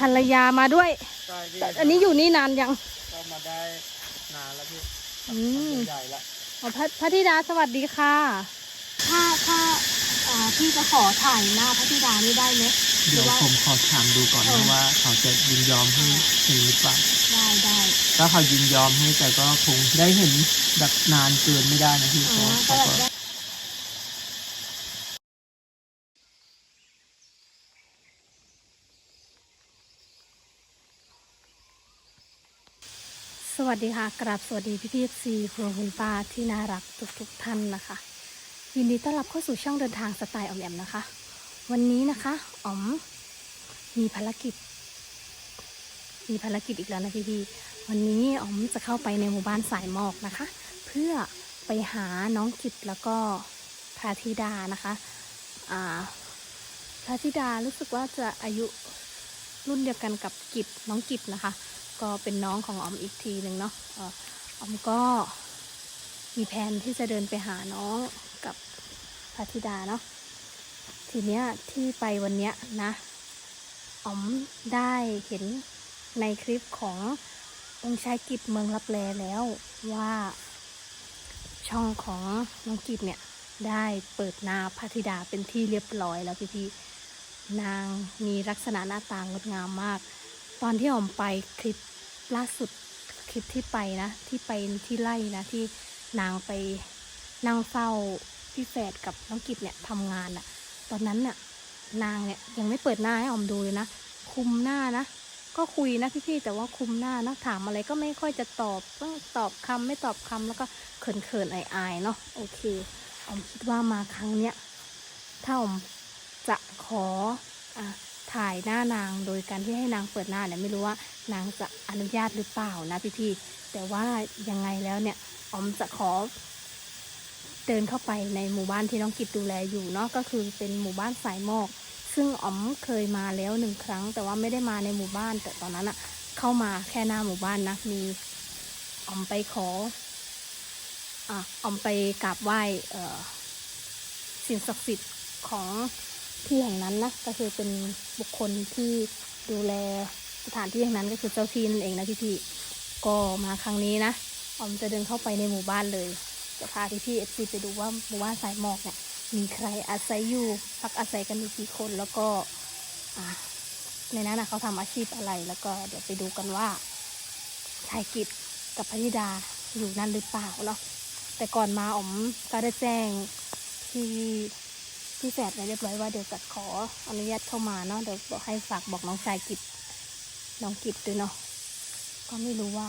ภรรยามาด้วย ใช่พี่แต่อันนี้อยู่นี่นานยัง ก็มาได้นานแล้วพี่อืม ใหญ่ละอ๋อพระพระธิดาสวัสดีค่ะ ถ้าถ้าอ่าพี่จะขอถ่ายหน้าพระธิดานี่ได้ไหมหเดี๋รืยวว่าผมขอถามดูก่อนเออนะว่า เขาจะยินยอมให้เห็นหรือเปล่าได้ได้ถ้าเขายินยอมให้แต่ก็คงได้เห็นแบบนานเกินไม่ได้นะพี่อ๋อเพราะก็เขาก็ได้ วัสดีค่ะกราบสวัสดีพี่พี่ซีครัวคุณป้าที่น่ารักทุกทุกๆท่านนะคะ ยินดีต้อนรับเข้าสู่ช่องเดินทางสไตล์ออมแอมนะคะ วันนี้นะคะอ๋อมมีภารกิจ มีภารกิจอีกแล้วนะพี่พี่วันนี้อ๋อมจะเข้าไปในหมู่บ้านสายหมอกนะคะ เพื่อไปหาน้องกิจแล้วก็พระธิดานะคะอ่าพระธิดารู้สึกว่าจะอายุรุ่นเดียวกันกับกิจน้องกิจนะคะ ก็เป็นน้องของออมอีกทีหนึ่งเนาะออมก็มีแผนที่จะเดินไปหาน้องกับพระธิดาเนาะทีเนี้ยที่ไปวันเนี้ยนะออมได้เห็นในคลิปขององค์ชายกิจเมืองรับแลแล้วว่าช่องของน้องกิจเนี่ยได้เปิดนาพระธิดาเป็นที่เรียบร้อยแล้วพี่ๆนางมีลักษณะหน้าตางดงามมาก ตอนที่ออมไปคลิป ล่าสุดคลิปที่ไปนะ ที่ไปที่ไล่นะ ที่นางไปนั่งเฝ้าพี่แฝดกับน้องกิจเนี่ยทำงานอะตอนนั้นน่ะนางเนี่ยยังไม่เปิดหน้าให้ออมดูเลยนะ คุมหน้านะ ก็คุยนะพี่ๆแต่ว่าคุมหน้านะถามอะไรก็ไม่ค่อยจะตอบต้องตอบคำไม่ตอบคำแล้วก็เขินๆอายๆเนาะโอเคออมคิดว่ามาครั้งเนี้ยถ้าออมจะขออะ ถ่ายหน้านางโดยการที่ให้นางเปิดหน้าเนี่ยไม่รู้ว่านางจะอนุญาตหรือเปล่านะพี่พี่แต่ว่ายังไงแล้วเนี่ยออมจะขอ เดินเข้าไปในหมู่บ้านที่น้องกิตดูแลอยู่เนาะก็คือเป็นหมู่บ้านสายหมอก ซึ่งอ๋อมเคยมาแล้วหนึ่งครั้ง แต่ว่าไม่ได้มาในหมู่บ้าน แต่ตอนนั้นอะเข้ามาแค่หน้าหมู่บ้านนะมีอ๋อมไปขออะอ๋อมไปกราบไหว้สิ่งศักดิ์สิทธิ์ของ ที่แห่งนั้นนะก็คือเป็นบุคคลที่ดูแลสถานที่แห่งนั้นก็คือเจ้าที่นั่นเองนะพี่พี่ๆก็มาครั้งนี้นะออมจะเดินเข้าไปในหมู่บ้านเลย จะพาพี่พี่เอฟซีไปดูว่าหมู่บ้านสายหมอกเนี่ยมีใครอาศัยอยู่พักอาศัยกันอยู่กี่คนแล้วก็ในนั้นนะเขาทำอาชีพอะไรแล้วก็เดี๋ยวไปดูกันว่าชายกิจกับพนิดาอยู่นั่นหรือเปล่าเนาะแต่ก่อนมาออมก็ได้แจ้งที่ พี่แฝดไว้เรียบร้อยว่าเดี๋ยวจะขออนุญาตเข้ามาเนาะเดี๋ยวบอกให้ฝากบอกน้องชายกิจน้องกิจด้วยเนาะก็ไม่รู้ว่า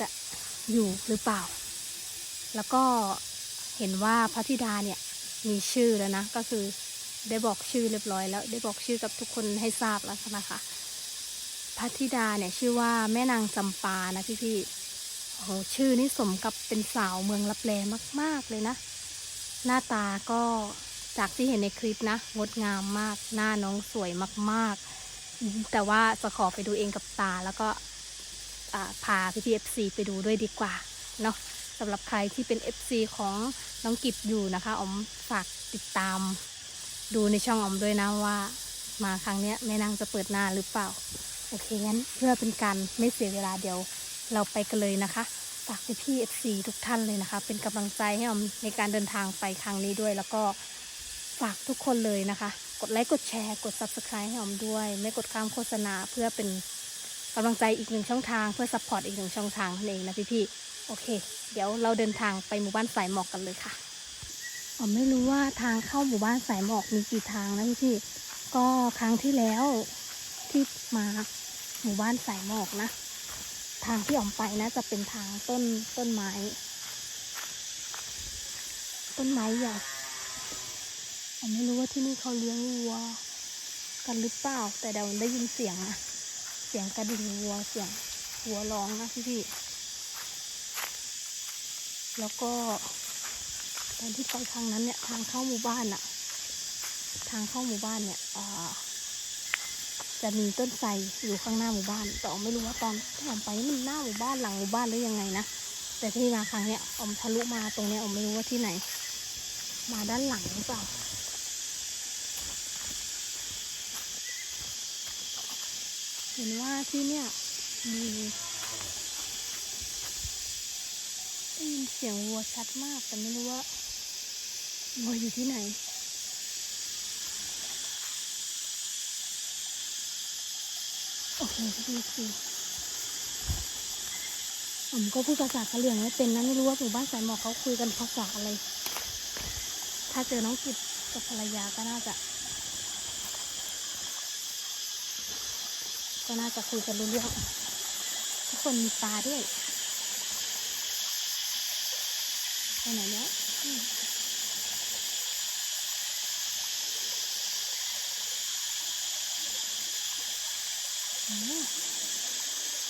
จะอยู่หรือเปล่า แล้วก็เห็นว่าพระธิดาเนี่ยมีชื่อแล้วนะ ก็คือได้บอกชื่อเรียบร้อยแล้ว ได้บอกชื่อกับทุกคนให้ทราบแล้วนะคะพระธิดาเนี่ยชื่อว่าแม่นางจำปานะพี่พี่โอ้โหชื่อนี่สมกับเป็นสาวเมืองลับแลมาก ๆเลยนะ หน้าตาก็จากที่เห็นในคลิปนะ งดงามมาก หน้าน้องสวยมากๆ แต่ว่าจะขอไปดูเองกับตาแล้วก็พาพี่พีเอฟซีไปดูด้วยดีกว่าเนาะสำหรับใครที่เป็น FC ของน้องกิจอยู่นะคะอมฝากติดตาม ดูในช่องอมด้วยนะว่า มาครั้งนี้แม่นางจะเปิดหน้าหรือเปล่า โอเคงั้นเพื่อเป็นการไม่เสียเวลาเดี๋ยวเราไปกันเลยนะคะ ฝากพี่พี่เอฟซีทุกท่านเลยนะคะ เป็นกำลังใจให้ออมในการเดินทางไปครั้งนี้ด้วย แล้วก็ฝากทุกคนเลยนะคะ กดไลค์กดแชร์ กด subscribe ให้ออมด้วย ไม่กดข้ามโฆษณาเพื่อเป็นกำลังใจอีกหนึ่งช่องทางเพื่อซัพพอร์ตอีกหนึ่งช่องทางนั่นเองนะพี่พี่โอเค เดี๋ยวเราเดินทางไปหมู่บ้านสายหมอกกันเลยค่ะออมไม่รู้ว่าทางเข้าหมู่บ้านสายหมอกมีกี่ทางนะพี่พี่ก็ครั้งที่แล้วที่มาหมู่บ้านสายหมอกนะ ทางที่ออมไปนะจะเป็นทางต้นต้นไม้ ต้นไม้ใหญ่ออมไม่รู้ว่าที่นี่เขาเลี้ยงวัว กันหรือเปล่า แต่เดี๋ยวได้ยินเสียงนะเสียงกระดิ่งวัวเสียงวัวร้องนะพี่พี่ๆแล้วก็ตอนที่ไปทางนั้นเนี่ยทางเข้าหมู่บ้านอะทางเข้าหมู่บ้านเนี่ยอ่า จะมีต้นไทรอยู่ข้างหน้าหมู่บ้าน แต่ออมไม่รู้ว่าตอนที่ออมไปมันหน้าหมู่บ้านหลังหมู่บ้านหรือยังไงนะแต่ที่มาครั้งเนี้ยออมทะลุมาตรงเนี้ยออมไม่รู้ว่าที่ไหน มาด้านหลังหรือเปล่าเห็นว่าที่เนี่ยมีได้ยินเสียงวัวชัดมากแต่ไม่รู้ว่าวัวอยู่ที่ไหน โอ้โหดูสิผมก็พูดภาษากะเหรี่ยงไม่เป็นนะไม่รู้ว่าหมู่บ้านสายหมอกเขาคุยกันภาษาอะไร ถ้าเจอน้องกิจกับภรรยาก็น่าจะ ก็น่าจะคุยกันรู้เรื่องทุกคนมีปลาด้วยไปไหนแล้วอืมโอ้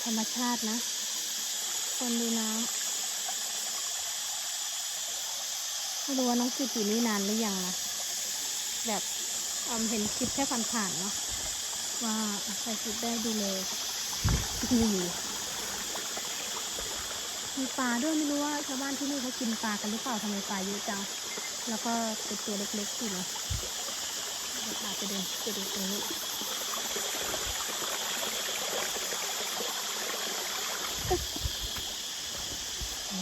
ธรรมชาตินะ คนดูน้ำไม่รู้ว่าน้องกิดอยู่นี่นานหรือยังนะแบบเห็นคลิปแค่ผ่านๆเนาะว่าใครคิดได้ดูเลยดูอยู่มีปลาด้วยไม่รู้ว่าชาวบ้านที่นี่เขากินปลากันหรือเปล่าทำไมปลาเยอะจัง แล้วก็เป็นตัวเล็กๆอยู่นะเดี๋ยวพาไปดูไปดูตรงนี้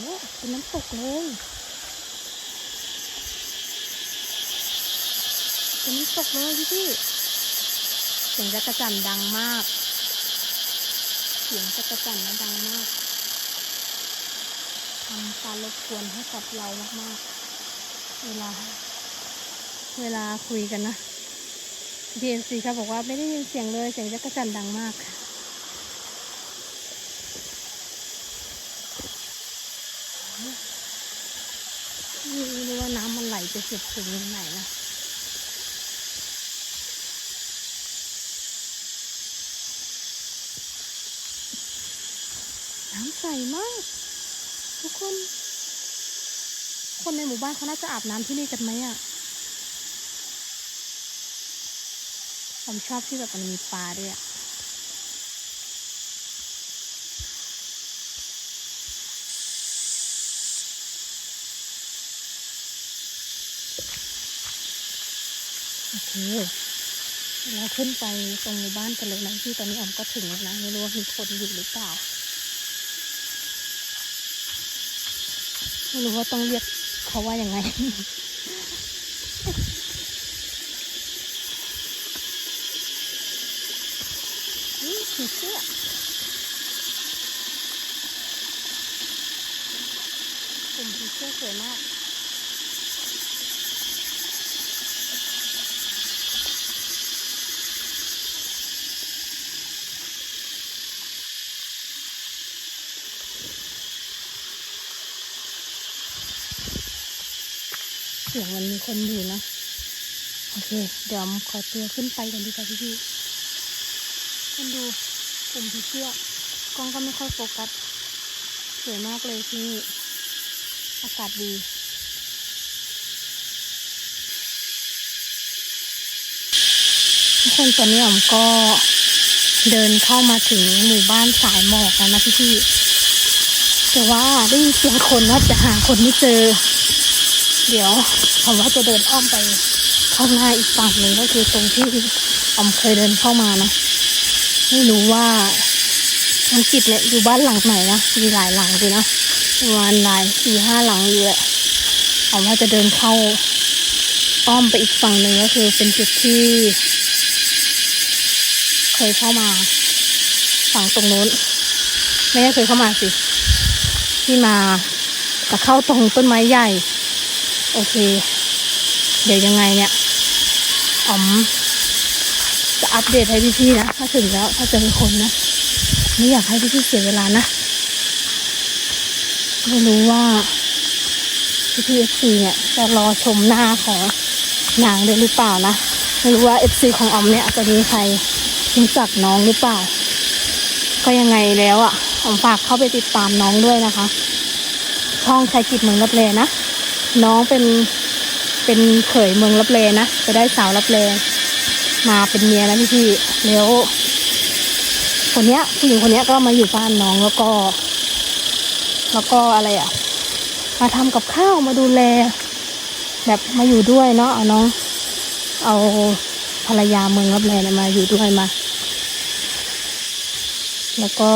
โอ้โหเป็นน้ำตกเลยเป็นน้ำตกเลยพี่พี่เสียงจักรจันดังมาก เสียงจักรจันนะดังมากทำการรบกวนให้กับเรามากๆ เวลา เวลาคุยกันนะ DNC เขาบบอกว่าไม่ได้ยินเสียงเลย เสียงจักรจันดังมากนี่ไม่รู้ว่า น้ำมันไหลไปสุดถึงไหนนะน้ำใสมาก ทุกคน คนในหมู่บ้านเขาน่าจะอาบน้ำที่นี่กันไหมอะผมชอบที่แบบมันมีปลาด้วยอะ เคเราขึ้นไปตรงหมู่บ้านกันเลยนะที่ตอนนี้ออมก็ถึงแล้วนะไม่รู้ว่ามีคนอยู่หรือเปล่าไม่รู้ว่าต้องเรียกเขาว่ายังไงนี่ผีเสื้อกลุ่มผีเสื้อสวยมาก สียงมันมีคนอยู่นะ โอเค เดี๋ยวขอตัวขึ้นไปกันดีกว่าพี่พี่ๆคนดูกลุ่มผีเสื้อกล้องก็ไม่ค่อยโฟกัส สวยมากเลยที่นี่ อากาศดีทุกคนตอนนี้ผมก็เดินเข้ามาถึงหมู่บ้านสายหมอกแล้วนะพี่พี่ๆแต่ว่าได้ยินเสียงคนว่าจะหาคนไม่เจอ เดี๋ยว ผมว่าจะเดินอ้อมไปข้างหน้าอีกฝั่งหนึ่งก็คือตรงที่ออมเคยเดินเข้ามานะ ไม่รู้ว่าอังกฤษเนี่ยอยู่บ้านหลังไหนนะ มีหลายหลังอยู่นะประมาณหลายสี่ห้าหลังอยู่แหละออมว่าจะเดินเข้าอ้อมไปอีกฝั่งหนึ่งก็คือเป็นจุดที่ เคยเข้ามาฝั่งตรงนู้น ไม่ได้เคยเข้ามาสิ ที่มาแต่เข้าตรงต้นไม้ใหญ่ โอเค เดี๋ยวยังไงเนี่ยอ๋อมจะอัปเดตให้พี่ๆนะ ถ้าถึงแล้วถ้าเจอคนนะ ไม่อยากให้พี่ๆเสียเวลานะไม่รู้ว่าพี่ๆเอฟซีเนี่ยจะรอชมหน้าของนางได้หรือเปล่านะไม่รู้ว่าเอฟซีของออมเนี่ยจะมีใครรู้จักน้องหรือเปล่า ก็ยังไงแล้วอะออมฝากเข้าไปติดตามน้องด้วยนะคะ ช่องชายกิจเมืองรับแลนะ น้องเป็นเป็นเขยเมืองรับแลนะจะได้สาวรับแลมาเป็นเมียนะพี่พี่แล้วคนเนี้ยผู้หญิงคนเนี้ยก็มาอยู่บ้านน้องแล้วก็ แล้วก็อะไรอะ มาทำกับข้าวมาดูแล แบบมาอยู่ด้วยเนาะเอาน้อง เอาภรรยาเมืองรับแลมาอยู่ด้วยมา แล้วก็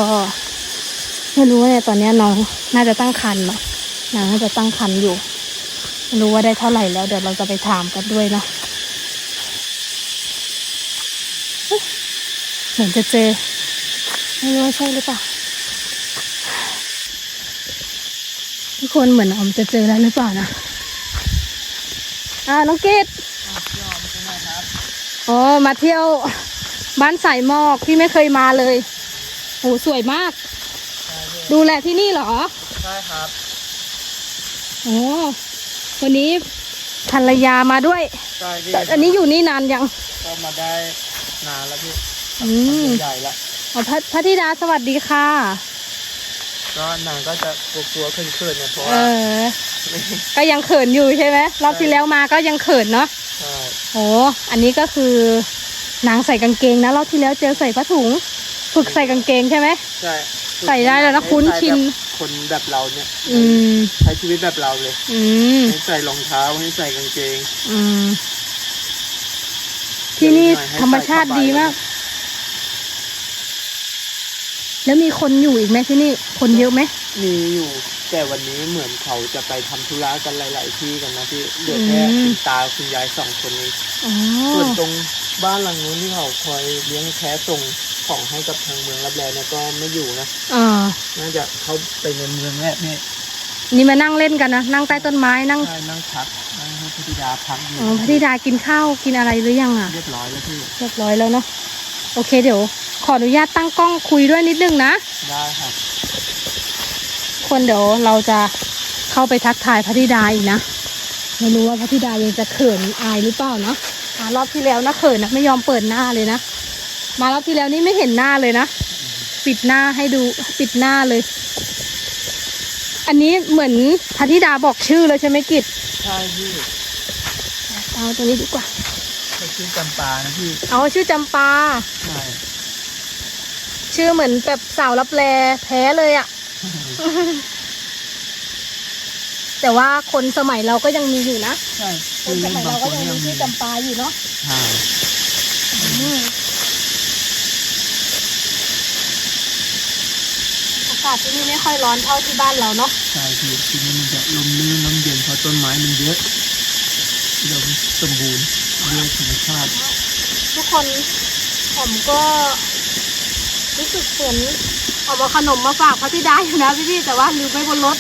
ไม่รู้ว่าเนี่ยตอนเนี้ยน้องน่าจะตั้งครรภ์เนาะนางน่าจะตั้งครรภ์อยู่ รู้ว่าได้เท่าไหร่แล้ว เดี๋ยวเราจะไปถามกันด้วยเนาะเฮ้ยเหมือนจะเจอ ไม่รู้ว่าใช่หรือเปล่าทุกคนเหมือนออมจะเจอแล้วหรือเปล่านะอ่าน้องกิตอ๋อมาเที่ยวบ้านสายหมอกพี่ไม่เคยมาเลยโหสวยมาก ดูแลที่นี่เหรอ ใช่ครับ โอ้ วันนี้ภรรยามาด้วย ใช่พี่แต่อันนี้อยู่นี่นานยัง ก็มาได้นานแล้วพี่อืมใหญ่ละอ๋อพระพระธิดาสวัสดีค่ะ ก็นางก็จะกลัวๆเขินๆเนี่ยเพราะเอว่าอ ก็ยังเขินอยู่ใช่ไหมรอบที่แล้วมาก็ยังเขินเนาะใช่โอ้อันนี้ก็คือนางใส่กางเกงนะรอบที่แล้วเจอใส่ผ้าถุง ฝึกใส่กางเกงใช่ไหม ใช่ใส่ได้แล้วนะคุ้นชินให้แบบ คนแบบเราเนี่ยอืม ใช้ชีวิตแบบเราเลย อืม ให้ใส่รองเท้าให้ใส่กางเกง อืม ที่นี่ให้ใส่ธรรมชาติดีมาก แล้วมีคนอยู่อีกไหมที่นี่ คนเยอะไหม มีอยู่ แต่วันนี้เหมือนเขาจะไปทำธุระกันหลาย ๆ ที่กันนะพี่เหลือแค่อืมคุณตาคุณยายสองคนนี้อ๋อส่วนตรงบ้านหลังนู้นที่เขาคอยเลี้ยงแพะส่ง ของให้กับทางเมืองรับแลเนี่ยก็ไม่อยู่นะอ่าน่าจะเขาไปในเมืองแหละเนี่ยนี่มานั่งเล่นกันนะนั่งใต้ต้นไม้นั่งใช่นั่งพักนั่งให้พระธิดาพักอยู่อ๋อพระธิดากินข้าวกินอะไรหรือยังอะเรียบร้อยแล้วพี่เรียบร้อยแล้วเนาะโอเคเดี๋ยว ขออนุญาตตั้งกล้องคุยด้วยนิดนึงนะได้ครับคนเดี๋ยวเราจะเข้าไปทักทายพระธิดาอีกนะไม่รู้ว่าพระธิดายังจะเขินอายหรือเปล่าเนาะมารอบที่แล้วนะเขินนะไม่ยอมเปิดหน้าเลยนะ มารอบที่แล้วนี่ไม่เห็นหน้าเลยนะ ปิดหน้าให้ดูปิดหน้าเลย อันนี้เหมือนพระธิดาบอกชื่อเลยใช่ไหมกิจใช่พี่เอาตัวนี้ดีกว่าเขาชื่อจำปานะพี่เอาชื่อจำปาใช่ชื่อเหมือนแบบสาวรับแลแท้เลยอะแต่ว่าคนสมัยเราก็ยังมีอยู่นะ ใช่ คนสมัยบาเรางคก็นยังยังมีมีชื่อจำปาอยู่เนาะใช่ากาศที่นี่ไม่ค่อยร้อนเท่าที่บ้านเราเนาะใช่พี่ที่นี่มันจะลมลื่นลมเย็นเพราะต้นไม้มันเยอะอุดมสมบูรณ์ด้วยธรรมชาติ ทุกคนผมก็รู้สึกเหมือนเอามาขนมมาฝากพระธิดาอยู่นะพี่ๆแต่ว่าลืมไว้บนรถ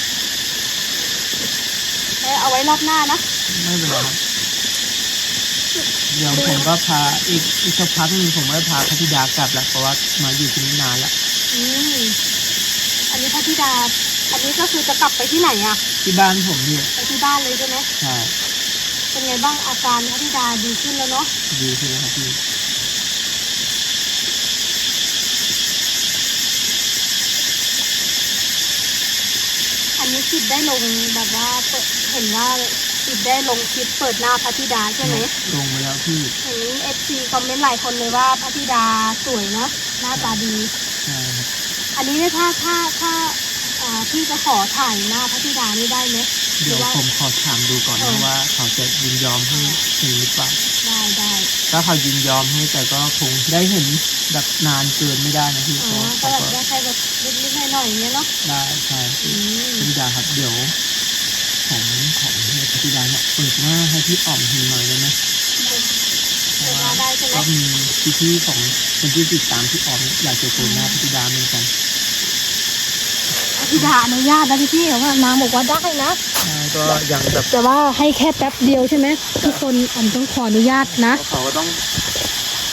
เอ้ยเอาไว้รอบหน้านะไม่เป็นไรครับเดี๋ยวผมก็พาอีกอีกสักพักหนึ่งผมก็พาพระธิดากลับแล้วเพราะว่ามาอยู่ที่นี่นานแล้วอืม อันนี้พระธิดา อันนี้ก็คือจะกลับไปที่ไหนอะที่บ้านผมเนี่ยไปที่บ้านเลยใช่ไหมใช่เป็นไงบ้างอาการพระธิดาดีขึ้นแล้วเนาะดีใช่ไหมครับพี่อันนี้คิดได้ลงแบบว่าเปิดเห็นว่าคิดได้ลงคลิปเปิดหน้าพระธิดาใช่ไหมลงไปแล้วพี่เห็นเอฟซีคอมเมนต์หลายคนเลยว่าพระธิดาสวยเนอะหน้าตาดีใช่ครับ อันนี้เนี่ยถ้าถ้าถ้าอ่าพี่จะขอถ่ายหน้าพระธิดานี่ได้ไหมหเดี๋รืยวอว่าผมขอถามดูก่อนเอนะอว่าเขาจะยินยอมให้เห็นหรือเปล่าได้ได้ถ้าเขายินยอมให้แต่ก็คงได้เห็นแบบนานเกินไม่ได้นะพี่อ๋เพอราะก็เขาแบบก็ได้แค่แบบนิดๆหน่อยๆอย่างเงี้ยเนาะได้ใช่อืพี่มธิดาครับเดี๋ยวผมของให้พระธิดาเนี่ยเปิดหน้าให้พี่อ่อมเห็นหน่อยได้ไหม เพราะว่าได้ใช่ไหมก็มีพี่ๆของคนที่ติดตามพี่อ่อมอยากจะเจอหน้าพระธิดาเหมือนกันพระธิดาอนุญาตนะพี่พี่ๆว่านางบอกว่าได้นะใช่ก็ยังแบบแต่ว่าให้แค่แป๊บเดียวใช่ไหมทุกคนอ่อมต้องขออนุญาตนะเขาก็ต้อง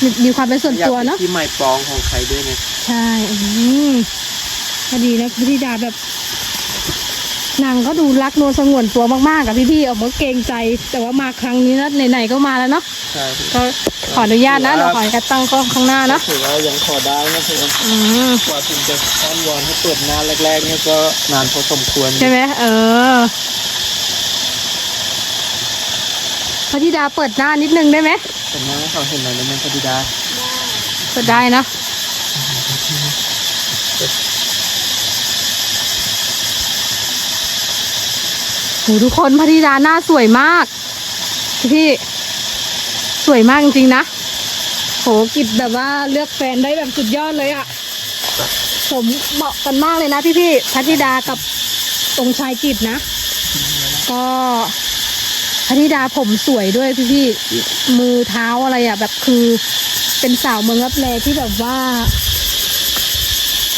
มีมีความเป็นส่วนอยากตัวเป็นเนาะที่ใหม่ปองของใครด้วยไงใช่อืมพอดีนะพระธิดาแบบ นางก็ดูรักนวลสงวนตัวมากๆกับพี่ๆออกมาเกรงใจ แต่ว่ามาครั้งนี้นะไหนๆก็มาแล้วเนาะใช่พี่ก็ขออนุญาตนะเดี๋ยวขอให้กระตั้งกล้องข้างหน้านะถือว่ายังขอได้นะถือว่าอืมกว่าผมจะอ้อนวอนให้เปิดหน้าแรกๆเนี่ยก็นานพอสมควรใช่ไหมเออพระธิดาเปิดหน้านิดนึงได้ไหมแต่หน้าให้เขาเห็นหน่อยแล้วมันพอดีได้เปิดได้นะ โหทุกคนพระธิดาหน้าสวยมาก พี่สวยมากจริงๆนะ โหกิบแบบว่าเลือกแฟนได้แบบสุดยอดเลยอะผมเหมาะกันมากเลยนะพี่พี่พัทธิดากับองชายกิจนะ ก็พัทธิดาผมสวยด้วยพี่พี่มือเท้าอะไรอะแบบคือเป็นสาวเมืองรับแลที่แบบว่า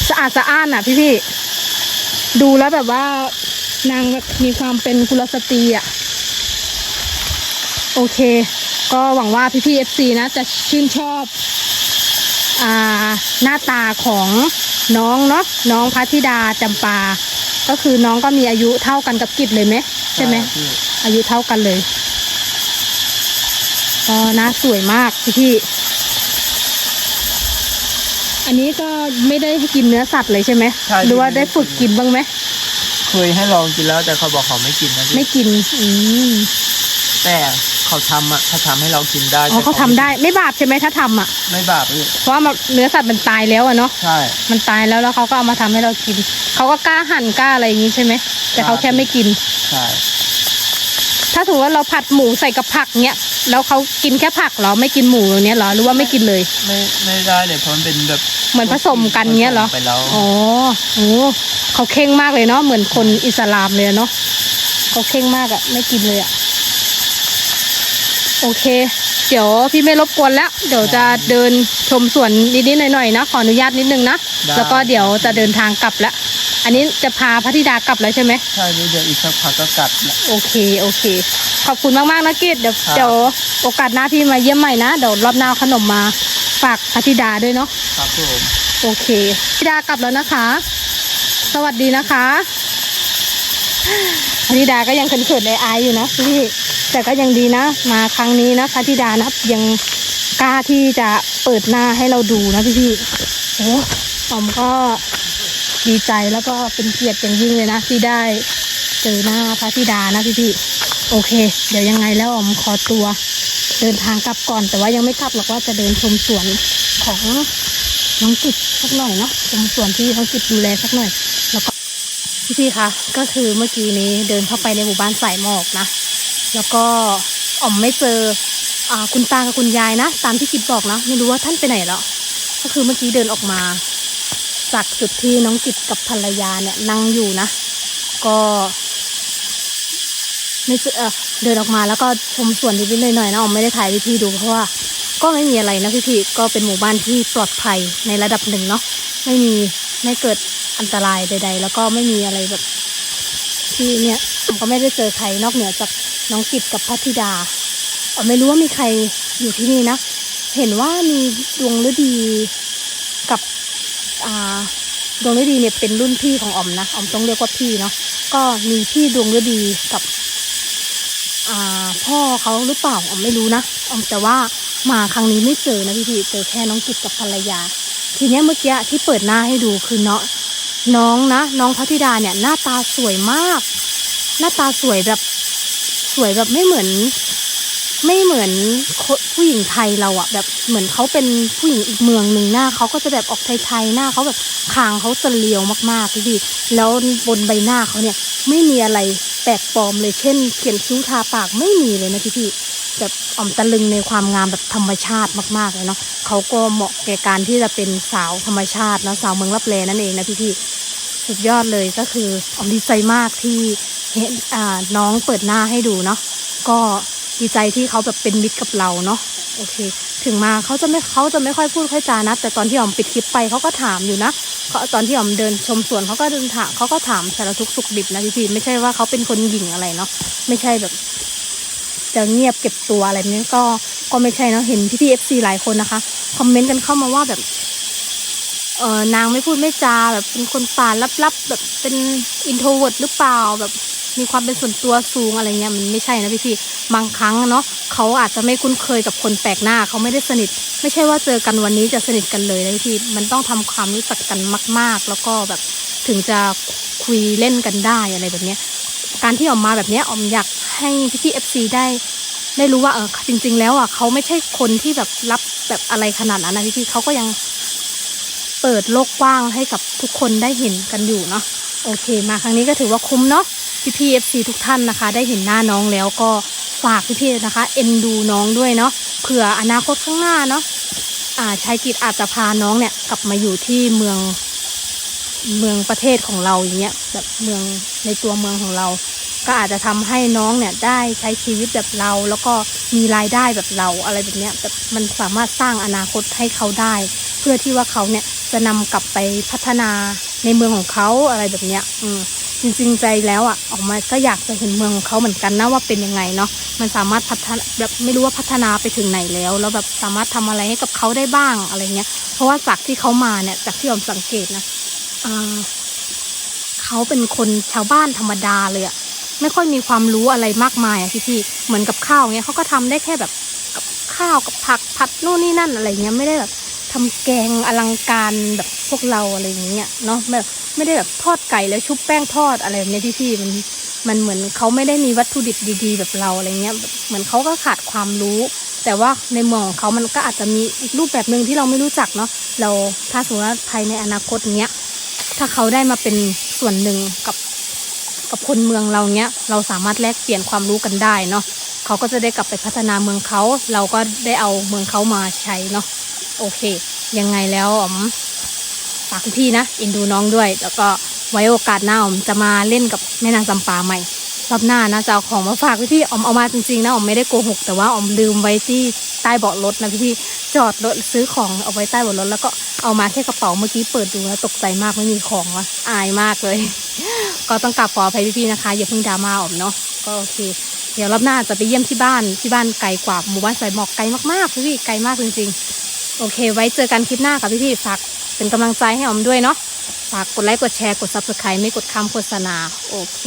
สะอาดสะอ้านอะพี่พี่ดูแล้วแบบว่า นางแบบมีความเป็นกุลสตรีอะ โอเค ก็หวังว่าพี่พี่เอฟซีนะจะชื่นชอบ อ่า หน้าตาของน้องเนาะน้องพัทธิดาจำปา ก็คือน้องก็มีอายุเท่ากันกับกิจเลยไหมใช่ไหมพี่อายุเท่ากันเลยก็หน้าสวยมากพี่พี่อันนี้ก็ไม่ได้กินเนื้อสัตว์เลยใช่ไหมใช่หรือว่าได้ฝึกกินบ้างไหม เคยให้ลองกินแล้วแต่เขาบอกเขาไม่กินนะพี่ไม่กิน อืมแต่เขาทำอะเขาทำให้เรากินได้อ๋อแต่เขาทำได้ไม่บาปใช่ไหมถ้าทำอะ ไม่บาปพี่เพราะว่ามันเนื้อสัตว์มันตายแล้วอะเนาะ ใช่ มันตายแล้วแล้วเขาก็เอามาทำให้เรากิน เขาก็กล้าหั่นกล้าอะไรอย่างงี้ใช่ไหม แต่เขาแค่ไม่กิน ใช่ถ้าถือว่าเราผัดหมูใส่กับผักเนี้ย แล้วเขากินแค่ผักเหรอ ไม่กินหมูเนี้ยเหรอ หรือว่าไม่กินเลย ไม่ไม่ได้เลยเพราะมันเป็นแบบเหมือนผสมกันเงี้ยเหรอ ผสมไปแล้ว อ๋อโอ้ เขาเข่งมากเลยเนาะเหมือนคนอิสลามเลยอะเนาะเขาเข่งมากอะไม่กินเลยอะโอเค เดี๋ยวพี่ไม่รบกวนแล้ว เดี๋ยวจะเดินชมสวนนิดๆหน่อยๆนะขออนุญาตนิดนึงนะแล้วก็เดี๋ยวจะเดินทางกลับแล้วอันนี้จะพาพระธิดากลับแล้วใช่ไหมใช่พี่เดี๋ยวอีกสักพักก็กัดแหละโอเคโอเค ขอบคุณมากๆนะกิจเดี๋ยวครับเดี๋ยวโอกาสหน้าพี่มาเยี่ยมใหม่นะเดี๋ยวรอบหน้าเอาขนมมาฝากพระธิดาด้วยเนาะครับผมโอเคพธิดากลับแล้วนะคะ สวัสดีนะคะพธิดาก็ยังเขินๆในอายอยู่นะพี่แต่ก็ยังดีนะ มาครั้งนี้นะพธิดานะยังกล้าที่จะเปิดหน้าให้เราดูนะพี่พี่ๆโอ้ผมก็ดีใจแล้วก็เป็นเกียรติอย่างยิ่งเลยนะที่ได้เจอหน้าพระธิดานะพี่พี่ๆโอเค เดี๋ยวยังไงแล้วผมขอตัวเดินทางกลับก่อน แต่ว่ายังไม่กลับหรอกว่าจะเดินชมสวนของ น้องกิจสักหน่อยเนาะตรงส่วนที่น้องกิจดูแลสักหน่อย แล้วก็พี่คะก็คือเมื่อกี้นี้เดินเข้าไปในหมู่บ้านสายหมอกนะ แล้วก็อ๋อมไม่เจออ่าคุณตากับคุณยายนะตามที่กิจบอกนะไม่รู้ว่าท่านไปไหนแล้วก็คือเมื่อกี้เดินออกมา จากจุดที่น้องกิจกับภรรยาเนี่ยนั่งอยู่นะ ก็ไม่เจอเดินออกมาแล้วก็ชมสวนนิดๆหน่อยๆนะอ๋อมไม่ได้ถ่ายพี่ๆดูเพราะว่า ก็ไม่มีอะไรนะพี่พี่ๆก็เป็นหมู่บ้านที่ปลอดภัยในระดับหนึ่งเนาะไม่มีไม่เกิดอันตรายใด ๆ แล้วก็ไม่มีอะไรแบบ ที่เนี่ยผมก็ไม่ได้เจอใครนอกเหนือจากน้องกิตกับพัทธิดาเออไม่รู้ว่ามีใครอยู่ที่นี่นะ เห็นว่ามีดวงฤดีกับอ่าดวงฤดีเนี่ยเป็นรุ่นพี่ของอมนะอมต้องเรียกว่าพี่เนาะก็มีพี่ดวงฤดีกับอ่าพ่อเขาหรือเปล่าอมไม่รู้นะอมแต่ว่า มาครั้งนี้ไม่เจอนะพี่พี่เจอแค่น้องกิตกับภรรยา ทีเนี้ยเมื่อกี้ที่เปิดหน้าให้ดูคือเนาะน้องนะ น้องพัทิดาเนี่ยหน้าตาสวยมาก หน้าตาสวยแบบสวยแบบไม่เหมือน ไม่เหมือนผู้หญิงไทยเราอะแบบเหมือนเขาเป็นผู้หญิงอีกเมืองหนึ่งหน้าเขาก็จะแบบออกไทยๆหน้าเขาแบบคางเขาจะเลียวมากๆพี่พี่แล้วบนใบหน้าเขาเนี่ยไม่มีอะไรแปลกปลอมเลยเช่น เขียนคิ้วทาปากไม่มีเลยนะพี่พี่แบบอ่อมตะลึงในความงามแบบธรรมชาติมากๆเลยเนาะเขาก็เหมาะแก่การที่จะเป็นสาวธรรมชาตินะสาวเมืองรับแลนั่นเองนะพี่พี่สุดยอดเลยก็คืออ่อมดีใจมากที่เห็นอ่าน้องเปิดหน้าให้ดูเนาะก็ ดีใจที่เขาแบบเป็นมิตรกับเราเนาะโอเค ถึงมาเขาจะไม่เขาจะไม่ค่อยพูดค่อยจานะ แต่ตอนที่ออมปิดคลิปไปเขาก็ถามอยู่นะเขาตอนที่อ๋อมเดินชมสวนเขาก็เดินถามเขาก็ถามสารทุกสุขดิบนะพี่พีไม่ใช่ว่าเขาเป็นคนหยิ่งอะไรเนาะไม่ใช่แบบจะเงียบเก็บตัวอะไรนี้ก็ก็ไม่ใช่เนาะเห็นพี่พีเอฟซีหลายคนนะคะคอมเมนต์กันเข้ามาว่าแบบเออนางไม่พูดไม่จาแบบเป็นคนป่าลับๆแบบเป็นอินโทรเวิร์ดหรือเปล่าแบบ มีความเป็นส่วนตัวสูงอะไรเงี้ยมันไม่ใช่นะพี่พี่บางครั้งเนาะเขาอาจจะไม่คุ้นเคยกับคนแปลกหน้าเขาไม่ได้สนิท ไม่ใช่ว่าเจอกันวันนี้จะสนิทกันเลยนะพี่พี่มันต้องทำความรู้จักกันมาก ๆ แล้วก็แบบถึงจะคุยเล่นกันได้อะไรแบบเนี้ยการที่ออกมาแบบเนี้ยออมอยากให้พี่พี่เอฟซีได้ได้รู้ว่าเออจริง ๆ แล้วอะเขาไม่ใช่คนที่แบบรับแบบอะไรขนาดนั้นนะพี่พี่เขาก็ยังเปิดโลกกว้างให้กับทุกคนได้เห็นกันอยู่เนาะโอเค มาครั้งนี้ก็ถือว่าคุ้มเนาะ พี่พี่เอฟซีทุกท่านนะคะ ได้เห็นหน้าน้องแล้วก็ฝากพี่ๆนะคะ เอ็นดูน้องด้วยเนาะเผื่ออนาคตข้างหน้าเนาะอ่าชายกิจอาจจะพาน้องเนี่ย กลับมาอยู่ที่เมืองเมืองประเทศของเราอย่างเงี้ยแบบเมืองในตัวเมืองของเรา ก็อาจจะทำให้น้องเนี่ยได้ใช้ชีวิตแบบเรา แล้วก็มีรายได้แบบเราอะไรแบบเนี้ยแบบมันสามารถสร้างอนาคตให้เขาได้ เพื่อที่ว่าเขาเนี่ยจะนำกลับไปพัฒนา ในเมืองของเขาอะไรแบบเนี้ยอืมจริงๆใจแล้วอะออกมาก็อยากจะเห็นเมืองของเขาเหมือนกันนะว่าเป็นยังไงเนาะมันสามารถพัฒนาแบบไม่รู้ว่าพัฒนาไปถึงไหนแล้ว แล้วแบบสามารถทำอะไรให้กับเขาได้บ้างอะไรเงี้ย เพราะว่าจากที่เขามาเนี่ยจากที่ออมสังเกตนะอ่าเขาเป็นคนชาวบ้านธรรมดาเลยอะไม่ค่อยมีความรู้อะไรมากมายอะพี่พี่ๆเหมือนกับข้าวเงี้ยเขาก็ทำได้แค่แบบกับข้าวกับผักผัดนู่นนี่นั่นอะไรเงี้ยไม่ได้แบบทำแกงอลังการแบบ พวกเราอะไรอย่างเงี้ยเนาะแบบไม่ได้แบบทอดไก่แล้วชุบแป้งทอดอะไรแบบเนี้ยพี่พี่ๆมันมันเหมือนเขาไม่ได้มีวัตถุดิบดี ๆ แบบเราอะไรเงี้ยเหมือนเขาก็ขาดความรู้ แต่ว่าในเมืองของเขามันก็อาจจะมีอีกรูปแบบหนึ่งที่เราไม่รู้จักเนาะเราถ้าสมมติว่าภายในอนาคตเนี้ยถ้าเขาได้มาเป็นส่วนหนึ่งกับกับคนเมืองเราเนี้ยเราสามารถแลกเปลี่ยนความรู้กันได้เนาะเขาก็จะได้กลับไปพัฒนาเมืองเขา เราก็ได้เอาเมืองเขามาใช้เนาะโอเค ยังไงแล้วอ๋อ มฝากพี่นะเอ็นดูน้องด้วย แล้วก็ไว้โอกาสหน้าอมจะมาเล่นกับแม่นางจำปาใหม่รอบหน้านะจะเอาของมาฝากพี่พี่ออมเอามาจริงๆนะออมไม่ได้โกหกแต่ว่าออมลืมไว้ที่ใต้เบาะรถนะพี่พี่จอดรถซื้อของเอาไว้ใต้เบาะรถแล้วก็เอามาแค่กระเป๋าเมื่อกี้เปิดดูแล้วตกใจมากไม่มีของวะอายมากเลย ก็ต้องกลับขออภัยพี่ๆนะคะอย่าเพิ่งดราม่าออมเนาะก็โอเค เดี๋ยวรอบหน้าจะไปเยี่ยมที่บ้านที่บ้านไกลกว่าหมู่บ้านสายหมอกไกลมากๆพี่พี่ๆไกลมากจริงๆ โอเค ไว้เจอกันคลิปหน้ากับพี่ๆฝากเป็นกำลังใจให้ออมด้วยเนาะฝากกดไลค์กดแชร์กด subscribe ไม่กดคำโฆษณาโอเค